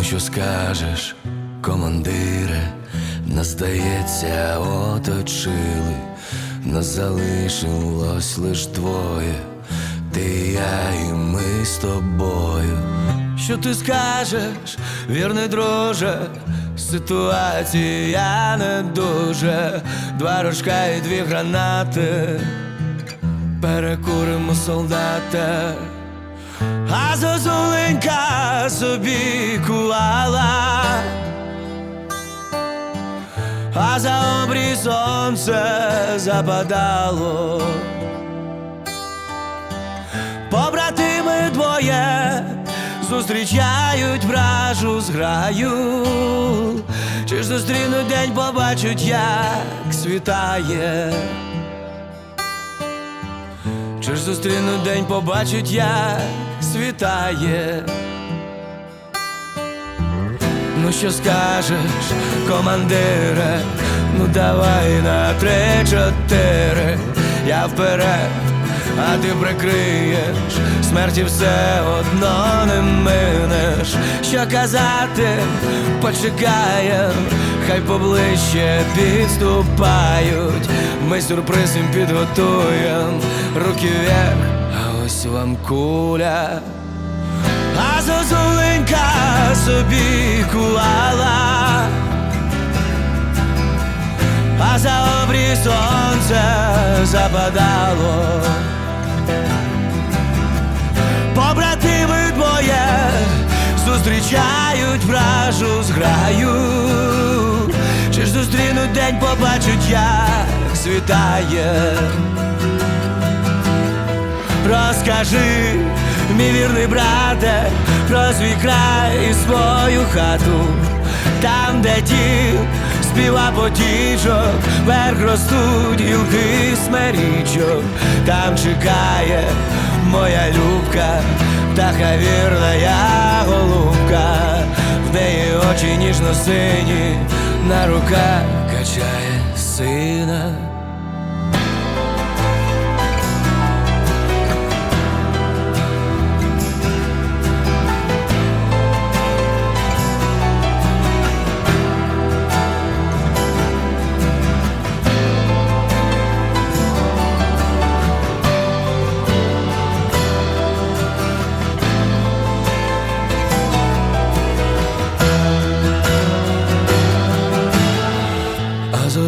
Ну що скажеш, командире, нас здається, оточили, нас залишилось лиш двоє, ти, я і ми з тобою. Що ти скажеш, вірний друже, ситуація не дуже, два рожка і дві гранати, перекуримо солдата. А зозуленька собі кувала, а за обрій сонце западало. Побратими двоє зустрічають вражу зграю. Чи ж зустрінуть день, побачать, як світає. Чи ж зустріну день, побачить, як світає. Ну що скажеш, командире, ну давай на три-чотири, я вперед, а ти прикриєш, смерті все одно не минеш. Що казати, почекаєм, хай поближче підступають. Ми сюрприз їм підготуєм, руки вверх, ось вам куля. А зозуленька собі кувала, а за обрій сонце западало. Побратими двоє зустрічають вражу зграю. Чи ж зустрінуть день, побачать, як світає. Розкажи, мій вірний брате, про свій край і свою хату, там, де дід співа потічок, верх ростуть гілки смерічок, там чекає моя любка, птаха вірна я голубка, в неї очі ніжно сині, на руках качає сина.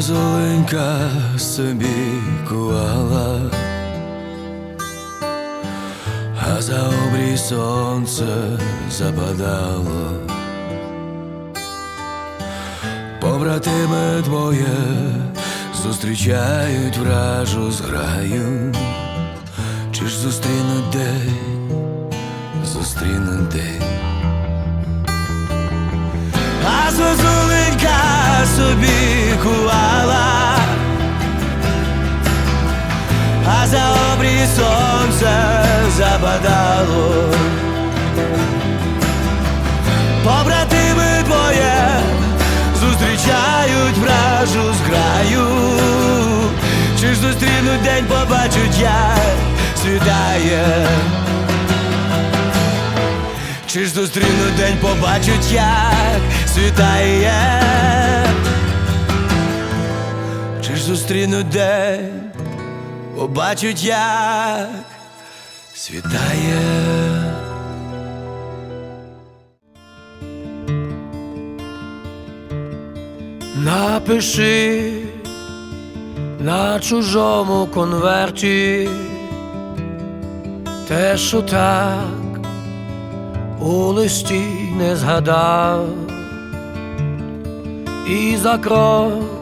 А собі кувала, а за обрій сонце западало. Побратими двоє зустрічають вражу зграю. Чи ж зустрінуть день, зустрінуть день. А зозуленька собі кувала, а за обрій сонце западало. Побратими двоє зустрічають вражу зграю. Чи ж зустрінуть день, побачать, як світає. Чи ж зустріну день, побачать, як світає. Чи зустріну день, побачать, як світає. Напиши на чужому конверті те, що так у листі не згадав, і за крок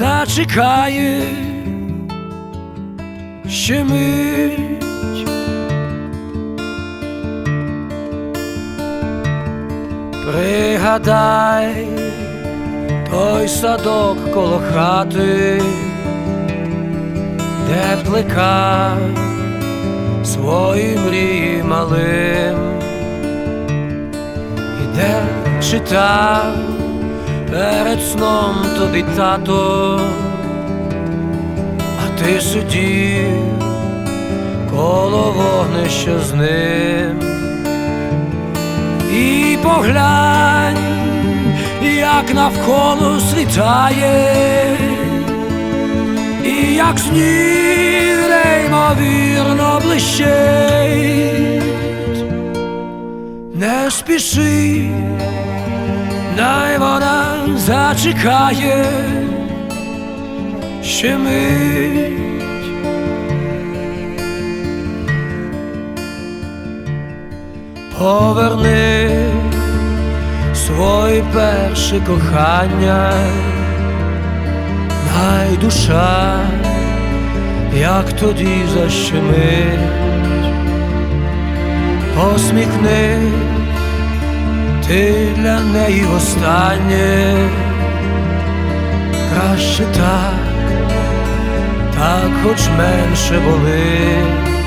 зачекає, ще мить. Пригадай той садок коло хати, де плекав свої мрії малим, і де читав перед сном тобі тато, а ти сидів коло вогнища з ним. І поглянь, як навколо світає, і як сніг неймовірно блищить, не спіши, най вона зачекає, ще мить. Поверни своє перше кохання, най душа, як тоді защемить, посміхни ти для неї останнє, краще так, так хоч менше болить.